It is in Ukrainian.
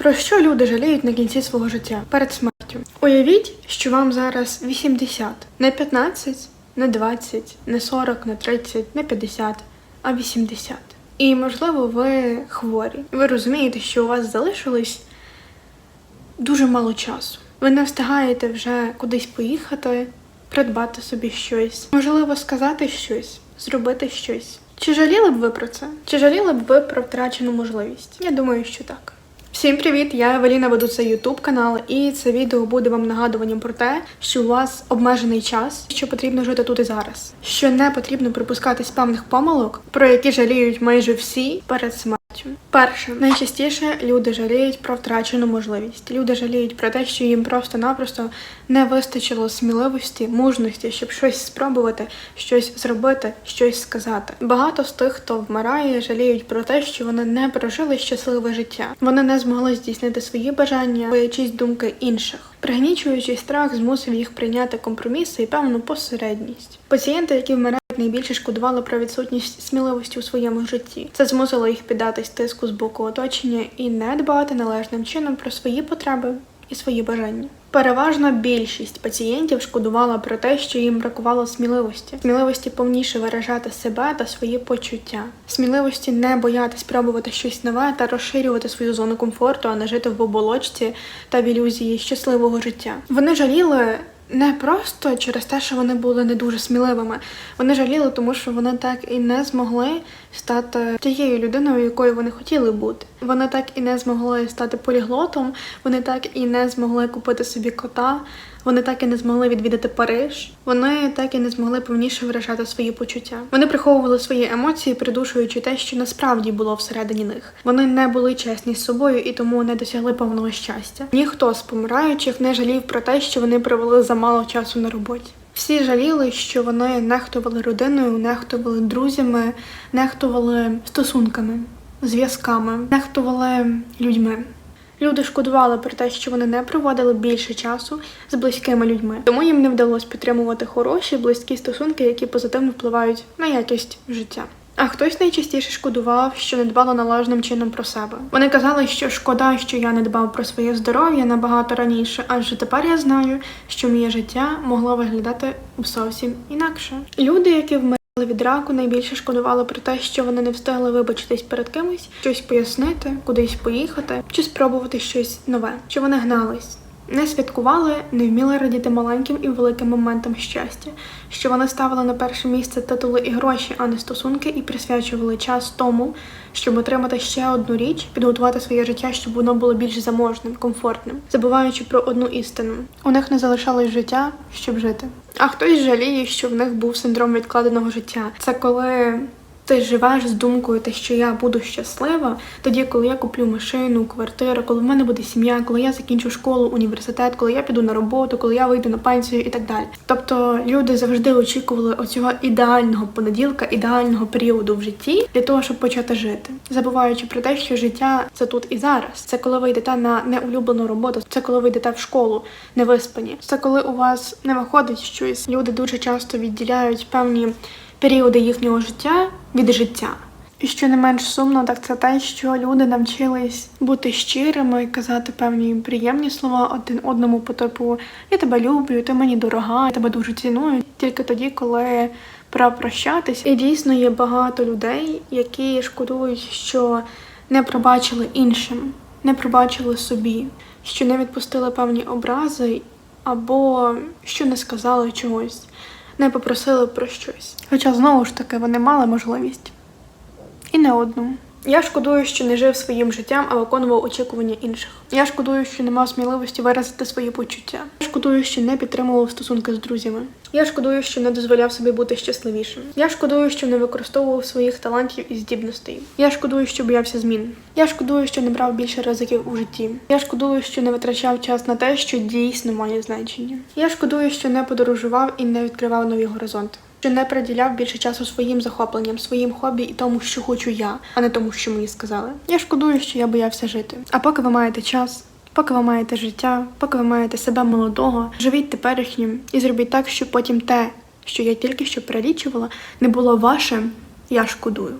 Про що люди жаліють на кінці свого життя перед смертю? Уявіть, що вам зараз 80, не 15, не 20, не 40, не 30, не 50, а 80. І можливо, ви хворі. Ви розумієте, що у вас залишилось дуже мало часу. Ви не встигаєте вже кудись поїхати, придбати собі щось, можливо, сказати щось, зробити щось. Чи жаліли б ви про це? Чи жаліли б ви про втрачену можливість? Я думаю, що так. Всім привіт! Я Евеліна веду цей YouTube канал, і це відео буде вам нагадуванням про те, що у вас обмежений час, що потрібно жити тут і зараз, що не потрібно припускатись певних помилок, про які жаліють майже всі перед смертю. Перше, найчастіше люди жаліють про втрачену можливість. Люди жаліють про те, що їм просто-напросто не вистачило сміливості, мужності, щоб щось спробувати, щось зробити, щось сказати. Багато з тих, хто вмирає, жаліють про те, що вони не прожили щасливе життя. Вони не змогли здійснити свої бажання, боячись думки інших. Пригнічуючий страх змусив їх прийняти компроміси і певну посередність. Пацієнти, які вмирають, найбільше шкодували про відсутність сміливості у своєму житті. Це змусило їх піддатись тиску з боку оточення і не дбати належним чином про свої потреби і свої бажання. Переважна більшість пацієнтів шкодувала про те, що їм бракувало сміливості, сміливості повніше виражати себе та свої почуття, сміливості не боятись пробувати щось нове та розширювати свою зону комфорту, а не жити в оболочці та в ілюзії щасливого життя. Вони жаліли. Не просто через те, що вони були не дуже сміливими. Вони жаліли, тому що вони так і не змогли стати тією людиною, якою вони хотіли бути. Вони так і не змогли стати поліглотом, вони так і не змогли купити собі кота, вони так і не змогли відвідати Париж. Вони так і не змогли повніше виражати свої почуття. Вони приховували свої емоції, придушуючи те, що насправді було всередині них. Вони не були чесні з собою і тому не досягли повного щастя. Ніхто з помираючих не жалів про те, що вони провели замало часу на роботі. Всі жаліли, що вони нехтували родиною, нехтували друзями, нехтували стосунками, зв'язками, нехтували людьми. Люди шкодували про те, що вони не проводили більше часу з близькими людьми, тому їм не вдалося підтримувати хороші близькі стосунки, які позитивно впливають на якість життя. А хтось найчастіше шкодував, що не дбало належним чином про себе. Вони казали, що шкода, що я не дбав про своє здоров'я набагато раніше, адже тепер я знаю, що моє життя могло виглядати зовсім інакше. Люди, які вмирали від раку, найбільше шкодувала про те, що вони не встигли вибачитись перед кимось, щось пояснити, кудись поїхати, чи спробувати щось нове, що вони гнались. Не святкували, не вміли радіти маленьким і великим моментам щастя, що вони ставили на перше місце титули і гроші, а не стосунки, і присвячували час тому, щоб отримати ще одну річ, підготувати своє життя, щоб воно було більш заможним, комфортним, забуваючи про одну істину. У них не залишалось життя, щоб жити. А хтось жаліє, що в них був синдром відкладеного життя. Це коли ти живеш з думкою, те, що я буду щаслива, тоді, коли я куплю машину, квартиру, коли в мене буде сім'я, коли я закінчу школу, університет, коли я піду на роботу, коли я вийду на пенсію і так далі. Тобто люди завжди очікували оцього ідеального понеділка, ідеального періоду в житті для того, щоб почати жити, забуваючи про те, що життя це тут і зараз. Це коли ви йдете на неулюблену роботу, це коли ви йдете в школу, не виспані. Це коли у вас не виходить щось. Люди дуже часто відділяють певні періоди їхнього життя від життя. І що не менш сумно, так це те, що люди навчились бути щирими казати певні приємні слова один одному по типу Я тебе люблю, ти мені дорога, я тебе дуже ціную. Тільки тоді, коли пора прощатись. І дійсно є багато людей, які шкодують, що не пробачили іншим, не пробачили собі, що не відпустили певні образи, або що не сказали чогось не попросили про щось. Хоча знову ж таки вони мали можливість. І не одну. Я шкодую, що не жив своїм життям, а виконував очікування інших. Я шкодую, що не мав сміливості виразити свої почуття. Я шкодую, що не підтримував стосунки з друзями. Я шкодую, що не дозволяв собі бути щасливішим. Я шкодую, що не використовував своїх талантів і здібностей. Я шкодую, що боявся змін. Я шкодую, що не брав більше ризиків у житті. Я шкодую, що не витрачав час на те, що дійсно має значення. Я шкодую, що не подорожував і не відкривав нові горизонти. Що не приділяв більше часу своїм захопленням, своїм хобі і тому, що хочу я, а не тому, що мені сказали. Я шкодую, що я боявся жити. А поки ви маєте час, поки ви маєте життя, поки ви маєте себе молодого, живіть теперішнім і зробіть так, щоб потім те, що я тільки що перелічувала, не було вашим. Я шкодую.